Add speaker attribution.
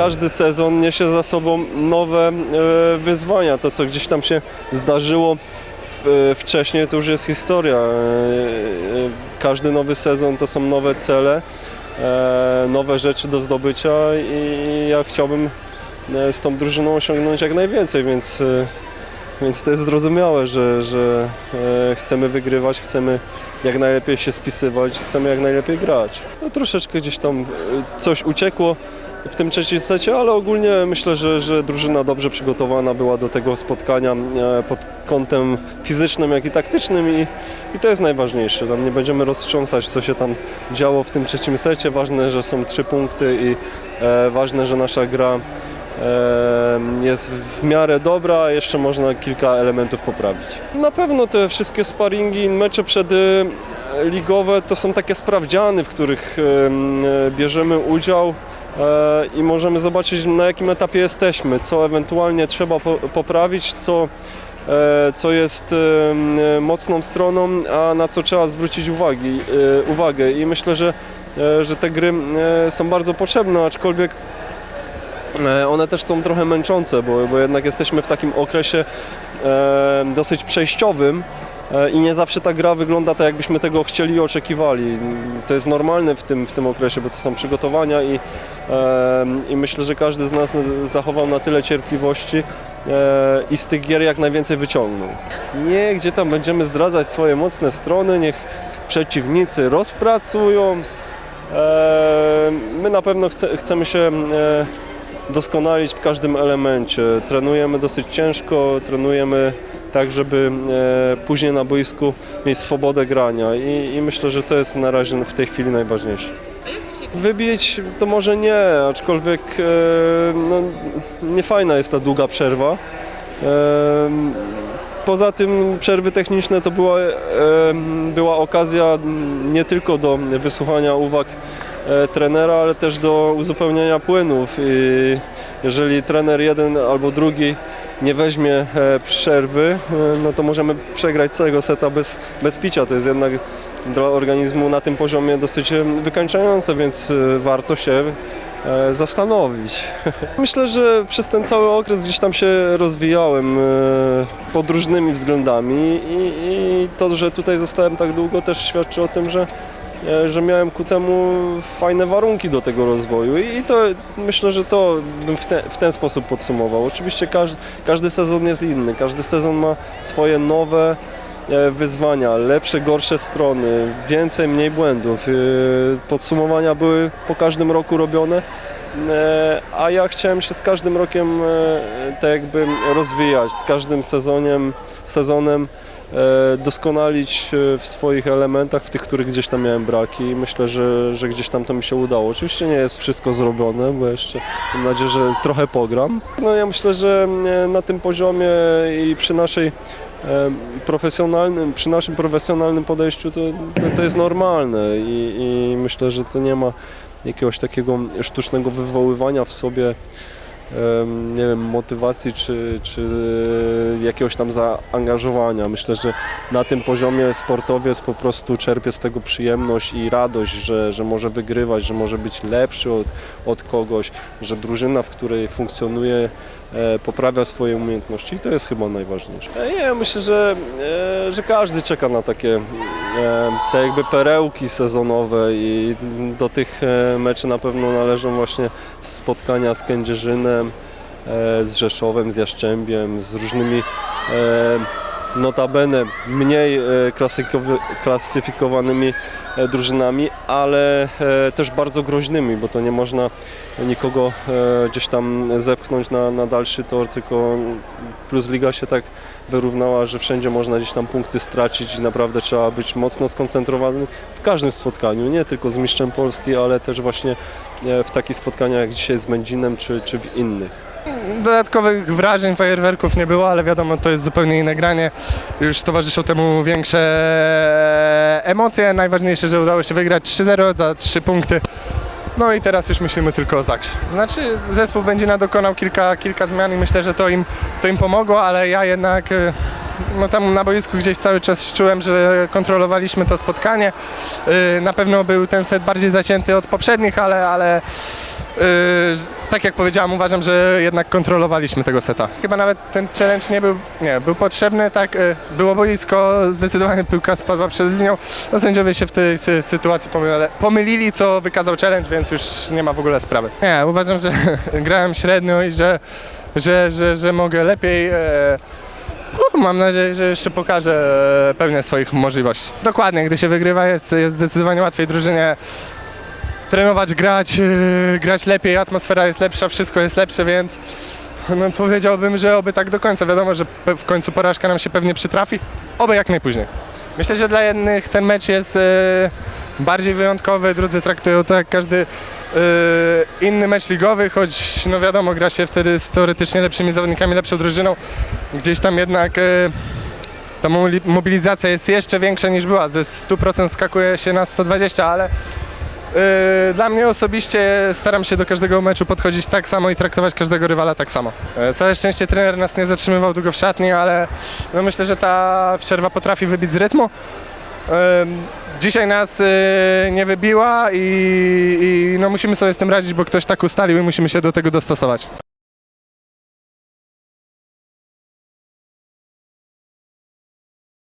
Speaker 1: każdy sezon niesie za sobą nowe e, wyzwania. To, co gdzieś tam się zdarzyło e, wcześniej, to już jest historia. E, Każdy nowy sezon to są nowe cele, nowe rzeczy do zdobycia i ja chciałbym z tą drużyną osiągnąć jak najwięcej, więc, więc to jest zrozumiałe, że, że chcemy wygrywać, chcemy jak najlepiej się spisywać, chcemy jak najlepiej grać. No, troszeczkę gdzieś tam coś uciekło w tym trzecim secie, ale ogólnie myślę, że, że drużyna dobrze przygotowana była do tego spotkania e, pod kątem fizycznym, jak i taktycznym i, i to jest najważniejsze. Tam nie będziemy roztrząsać, co się tam działo w tym trzecim secie. Ważne, że są trzy punkty i e, ważne, że nasza gra e, jest w miarę dobra, jeszcze można kilka elementów poprawić. Na pewno te wszystkie sparingi, mecze przedligowe to są takie sprawdziany, w których em, e, bierzemy udział e, i możemy zobaczyć na jakim etapie jesteśmy, co ewentualnie trzeba po, poprawić, co, e, co jest e, mocną stroną, a na co trzeba zwrócić uwagi, e, uwagę. I myślę, że, e, że te gry e, są bardzo potrzebne, aczkolwiek E, One też są trochę męczące, bo, bo jednak jesteśmy w takim okresie e, dosyć przejściowym e, i nie zawsze ta gra wygląda tak, jakbyśmy tego chcieli i oczekiwali. To jest normalne w tym, w tym okresie, bo to są przygotowania i, e, i myślę, że każdy z nas zachował na tyle cierpliwości e, i z tych gier jak najwięcej wyciągnął. Nie, gdzie tam będziemy zdradzać swoje mocne strony, niech przeciwnicy rozpracują. E, My na pewno chce, chcemy się e, doskonalić w każdym elemencie. Trenujemy dosyć ciężko, trenujemy tak, żeby e, później na boisku mieć swobodę grania I, i myślę, że to jest na razie w tej chwili najważniejsze. Wybić to może nie, aczkolwiek e, no, niefajna jest ta długa przerwa. E, Poza tym przerwy techniczne to była, była okazja nie tylko do wysłuchania uwag trenera, ale też do uzupełniania płynów. I jeżeli trener jeden albo drugi nie weźmie e, przerwy, e, no to możemy przegrać całego seta bez, bez picia. To jest jednak dla organizmu na tym poziomie dosyć e, wykańczające, więc warto się zastanowić. Myślę, że przez ten cały okres gdzieś tam się rozwijałem pod różnymi względami i, i to, że tutaj zostałem tak długo też świadczy o tym, że, że miałem ku temu fajne warunki do tego rozwoju i, to myślę, że to bym w, te, w ten sposób podsumował. Oczywiście każdy, każdy sezon jest inny, każdy sezon ma swoje nowe e, wyzwania, lepsze, gorsze strony, więcej, mniej błędów. E, Podsumowania były po każdym roku robione, e, a ja chciałem się z każdym rokiem e, tak jakby rozwijać, z każdym sezoniem, sezonem e, doskonalić e, w swoich elementach, w tych, których gdzieś tam miałem braki i myślę, że, że gdzieś tam to mi się udało. Oczywiście nie jest wszystko zrobione, bo jeszcze mam nadzieję, że trochę pogram. No ja myślę, że e, na tym poziomie i przy naszej e, profesjonalnym, przy naszym profesjonalnym podejściu to, to, to jest normalne i, i myślę, że to nie ma jakiegoś takiego sztucznego wywoływania w sobie nie wiem, motywacji czy, czy jakiegoś tam zaangażowania. Myślę, że na tym poziomie sportowiec po prostu czerpie z tego przyjemność i radość, że, że może wygrywać, że może być lepszy od, od kogoś, że drużyna, w której funkcjonuje poprawia swoje umiejętności i to jest chyba najważniejsze. E, Nie, myślę, że, e, że każdy czeka na takie e, te jakby perełki sezonowe i do tych e, meczy na pewno należą właśnie spotkania z Kędzierzynem, e, z Rzeszowem, z Jaszczębiem, z różnymi e, notabene mniej e, klasyfikowanymi e, drużynami, ale e, też bardzo groźnymi, bo to nie można nikogo gdzieś tam zepchnąć na, na dalszy tor, tylko plus liga się tak wyrównała, że wszędzie można gdzieś tam punkty stracić i naprawdę trzeba być mocno skoncentrowany w każdym spotkaniu, nie tylko z mistrzem Polski, ale też właśnie w takich spotkaniach jak dzisiaj z Będzinem czy, czy w innych.
Speaker 2: Dodatkowych wrażeń, fajerwerków nie było, ale wiadomo, to jest zupełnie inne granie. Już towarzyszą temu większe emocje. Najważniejsze, że udało się wygrać 3-0 za 3 punkty. No i teraz już myślimy tylko o Zakrze. Znaczy zespół będzie dokonał kilka, kilka zmian i myślę, że to im, to im pomogło, ale ja jednak e, no tam na boisku gdzieś cały czas czułem, że kontrolowaliśmy to spotkanie. Yy, Na pewno był ten set bardziej zacięty od poprzednich, ale, ale yy, tak jak powiedziałem, uważam, że jednak kontrolowaliśmy tego seta. Chyba nawet ten challenge nie był, nie, był potrzebny, tak, yy, było boisko, zdecydowanie piłka spadła przed linią. No sędziowie się w tej sy- sytuacji pomylili, co wykazał challenge, więc już nie ma w ogóle sprawy. Nie, uważam, że grałem średnio i że, że, że, że mogę lepiej. E, mam nadzieję, że jeszcze pokażę e, pełnię swoich możliwości. Dokładnie, gdy się wygrywa jest, jest zdecydowanie łatwiej drużynie trenować, grać, e, grać lepiej, atmosfera jest lepsza, wszystko jest lepsze, więc no, powiedziałbym, że oby tak do końca. Wiadomo, że w końcu porażka nam się pewnie przytrafi, oby jak najpóźniej. Myślę, że dla jednych ten mecz jest e, bardziej wyjątkowy, drudzy traktują to jak każdy inny mecz ligowy, choć no wiadomo, gra się wtedy z teoretycznie lepszymi zawodnikami, lepszą drużyną. Gdzieś tam jednak e, ta mobilizacja jest jeszcze większa niż była. Ze 100% skakuje się na 120, ale e, dla mnie osobiście staram się do każdego meczu podchodzić tak samo i traktować każdego rywala tak samo. Całe szczęście trener nas nie zatrzymywał długo w szatni, ale no myślę, że ta przerwa potrafi wybić z rytmu. Dzisiaj nas e, nie wybiła i, i no musimy sobie z tym radzić, bo ktoś tak ustalił i musimy się do tego dostosować.